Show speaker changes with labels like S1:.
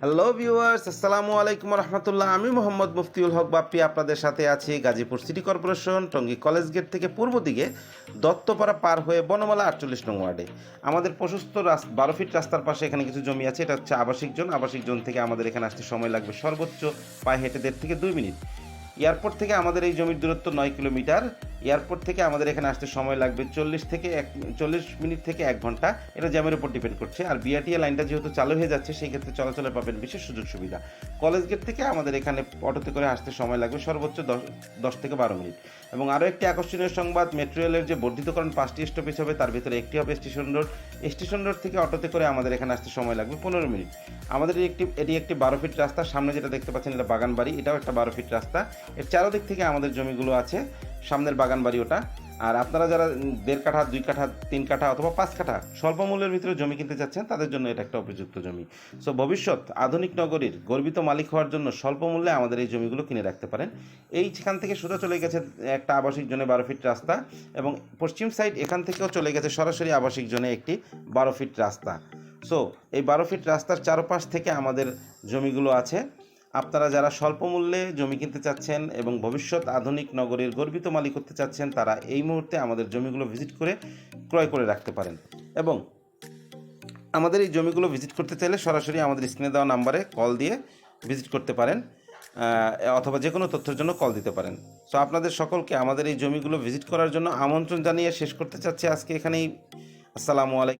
S1: Hello viewers আসসালামু আলাইকুম রহমতুল্লাহ আমি মোহাম্মদ মুফতিউল হক বাপ্পি আপনাদের সাথে আছি Gazipur city corporation, Tongi college gate থেকে পূর্ব দিকে, দত্তপাড়া পার হয়ে বনমালা আটচল্লিশ নং ওয়ার্ডে। আমাদের প্রশস্ত রাস্তা, বারো ফিট রাস্তার পাশে এখানে কিছু জমি আছে। এটা হচ্ছে আবাসিক জোন। আবাসিক জোন থেকে আমাদের এখানে আসতে সময় লাগবে সর্বোচ্চ পায়ে হেঁটে দেড় থেকে দুই মিনিট। এয়ারপোর্ট থেকে আমাদের এই জমির দূরত্ব নয় কিলোমিটার। এয়ারপোর্ট থেকে আমাদের এখানে আসতে সময় লাগবে চল্লিশ থেকে এক, চল্লিশ মিনিট থেকে এক ঘণ্টা। এটা জ্যামের উপর ডিপেন্ড করছে। আর বিআরটিএ লাইনটা যেহেতু চালু হয়ে যাচ্ছে, সেই ক্ষেত্রে চলাচলে পাবেন বিশেষ সুযোগ সুবিধা। কলেজ গেট থেকে আমাদের এখানে অটোতে করে আসতে সময় লাগবে সর্বোচ্চ দশ দশ থেকে বারো মিনিট। এবং আরও একটি আকর্ষণীয় সংবাদ, মেট্রো রেলের যে বর্ধিতকরণ পাঁচটি স্টপেজ হবে, তার ভিতরে একটি হবে স্টেশন রোড। স্টেশন রোড থেকে অটোতে করে আমাদের এখানে আসতে সময় লাগবে পনেরো মিনিট। আমাদের একটি, এটি একটি বারো ফিট রাস্তা। সামনে যেটা দেখতে পাচ্ছেন, এটা বাগানবাড়ি। এটাও একটা বারো ফিট রাস্তা। এর চারোদিক থেকে আমাদের জমিগুলো আছে। সামনের বাগান বাড়ি ওটা। আর আপনারা যারা দেড় কাঠা, দুই কাঠা, তিন কাঠা অথবা পাঁচ কাঠা স্বল্প মূল্যের ভিতরে জমি কিনতে চাচ্ছেন, তাদের জন্য এটা একটা উপযুক্ত জমি। সো ভবিষ্যৎ আধুনিক নগরীর গর্বিত মালিক হওয়ার জন্য স্বল্প মূল্যে আমাদের এই জমিগুলো কিনে রাখতে পারেন। এইখান থেকে সোজা চলে গেছে একটা আবাসিক জোনে বারো ফিট রাস্তা এবং পশ্চিম সাইড এখান থেকেও চলে গেছে সরাসরি আবাসিক জোনে একটি বারো ফিট রাস্তা। সো এই বারো ফিট রাস্তার চারপাশ থেকে আমাদের জমিগুলো আছে। আপনারা যারা স্বল্প মূল্যে জমি কিনতে চাচ্ছেন এবং ভবিষ্যৎ আধুনিক নগরীর গর্বিত মালিক হতে চাচ্ছেন, তারা এই মুহূর্তে আমাদের জমিগুলো ভিজিট করে ক্রয় করে রাখতে পারেন। এবং আমাদের এই জমিগুলো ভিজিট করতে চাইলে সরাসরি আমাদের স্ক্রিনে দেওয়া নাম্বারে কল দিয়ে ভিজিট করতে পারেন অথবা যে কোনো তথ্যের জন্য কল দিতে পারেন। সো আপনাদের সকলকে আমাদের এই জমিগুলো ভিজিট করার জন্য আমন্ত্রণ জানিয়ে শেষ করতে চাচ্ছি আজকে এখানেই। আসসালামু আলাইকুম।